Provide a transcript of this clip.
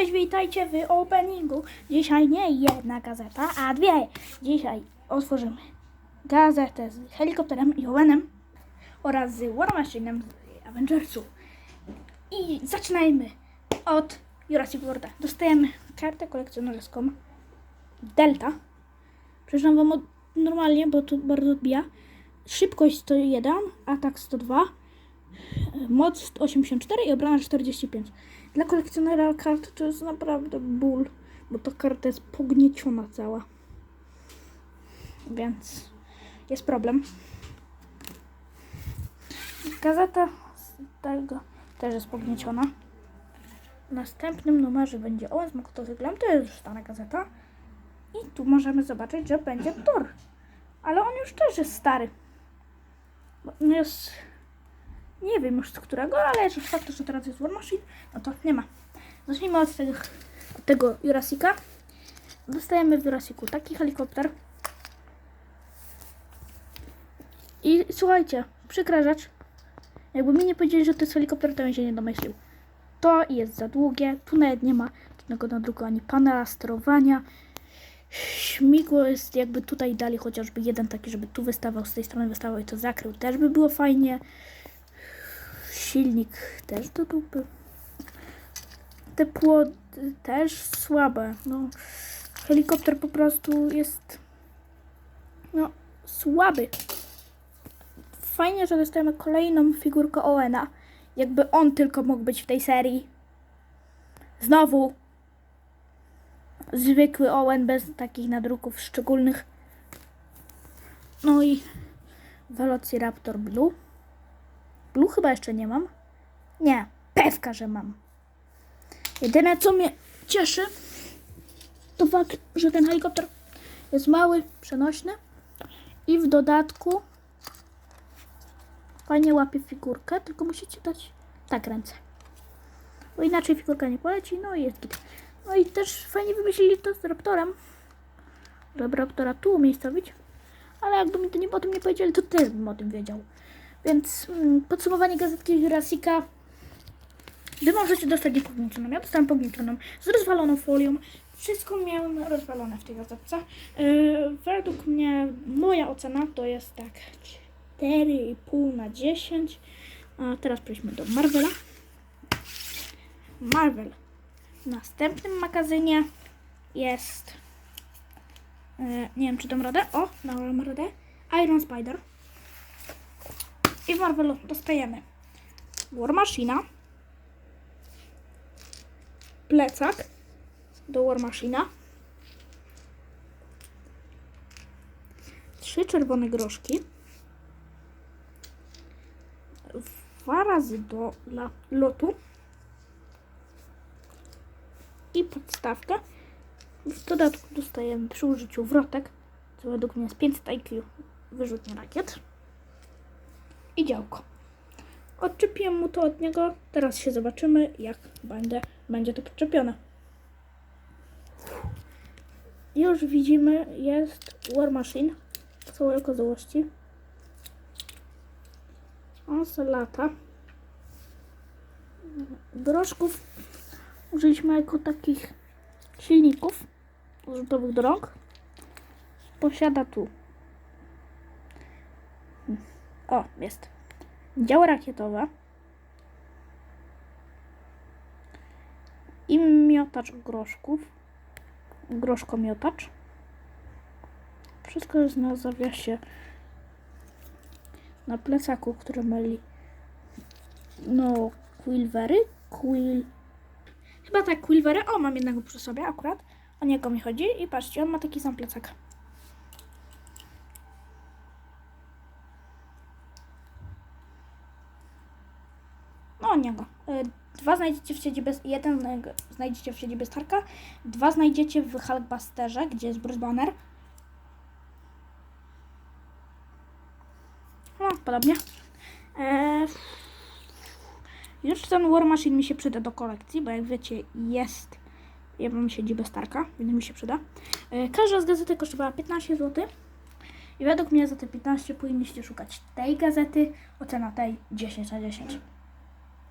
Cześć, witajcie w openingu. Dzisiaj nie jedna gazeta, a dwie. Dzisiaj otworzymy gazetę z helikopterem i Owenem oraz z War Machine'em z Avengersu. I zaczynajmy od Jurassic Worlda. Dostajemy kartę kolekcjonerską Delta. Przeczytam wam normalnie, bo tu bardzo odbija. Szybkość 101, atak 102, moc 84 i obrona 45. Dla kolekcjonera kart to jest naprawdę ból, bo ta karta jest pognieciona cała. Więc jest problem. Gazeta z tego też jest pognieciona. W następnym numerze będzie Owen z motocyklem, to jest już stara gazeta. I tu możemy zobaczyć, że będzie Thor. Ale on już też jest stary. Bo on jest nie wiem już z którego, ale już fakt, że teraz jest War Machine, no to nie ma. Zacznijmy od tego, od tego Jurassica. Dostajemy w Jurassicu taki helikopter. I słuchajcie, przykra rzecz. Jakby mi nie powiedzieli, że to jest helikopter, to bym się nie domyślił. To jest za długie, tu nawet nie ma żadnego nadruku ani panela sterowania. Śmigło jest jakby tutaj dali chociażby jeden taki, żeby tu wystawał, z tej strony wystawał i to zakrył. Też by było fajnie. Silnik też do dupy. Te płody też słabe. No, helikopter po prostu jest no, słaby. Fajnie, że dostajemy kolejną figurkę Owena. Jakby on tylko mógł być w tej serii. Znowu zwykły Owen bez takich nadruków szczególnych. No i Velociraptor Blue. Blue chyba jeszcze nie mam. Nie, pewka, że mam. Jedyne co mnie cieszy, to fakt, że ten helikopter jest mały, przenośny i w dodatku fajnie łapie figurkę, tylko musicie dać tak ręce. Bo inaczej figurka nie poleci, no i jest git. No i też fajnie wymyślili to z Raptorem. Żeby Raptora tu umiejscowić. Ale jakby mi to nie, o tym nie powiedzieli, to też bym o tym wiedział. Więc mm, podsumowanie gazetki Jurassica. Wy możecie dostać niepogniecioną. Ja dostałam pogniecioną z rozwaloną folią. Wszystko miałem rozwalone w tej gazetce. Yy, według mnie moja ocena to jest tak 4,5 na 10. A teraz przejdźmy do Marvela. Marvel. W następnym magazynie jest. e, nie wiem, czy dam radę. O, dałem radę. Iron Spider. I Marvelu dostajemy War Machina. Plecak do War Machina. Trzy czerwone groszki. Dwa razy do lotu i podstawkę. W dodatku dostajemy przy użyciu wrotek, co według mnie jest 500 IQ wyrzutnie rakiet i działko. Odczepiłem mu to od niego, teraz się zobaczymy jak będzie, będzie to podczepione. Już widzimy, jest War Machine w całej okazałości. On se lata. Groszków użyliśmy jako takich silników rzutowych do rąk. Posiada tu. O, jest. Dział rakietowe. I miotacz groszków. Groszkomiotacz. Wszystko jest na zawiasie. Na plecaku, który myli. No, Quilvery? Quill... Chyba tak, Quilvery. O, mam jednego przy sobie akurat. O niego mi chodzi. I patrzcie, on ma taki sam plecak. Y, Dwa znajdziecie w siedzibie, jeden zna- znajdziecie w siedzibie Starka, dwa znajdziecie w Hulkbusterze, gdzie jest Bruce Banner. No, podobnie. Eee, już ten War Machine mi się przyda do kolekcji, bo jak wiecie jest, ja mam siedzibę Starka, więc mi się przyda. E, każda z gazetek kosztowała 15 zł. I według mnie za te 15 powinniście szukać tej gazety, ocena tej 10 na 10.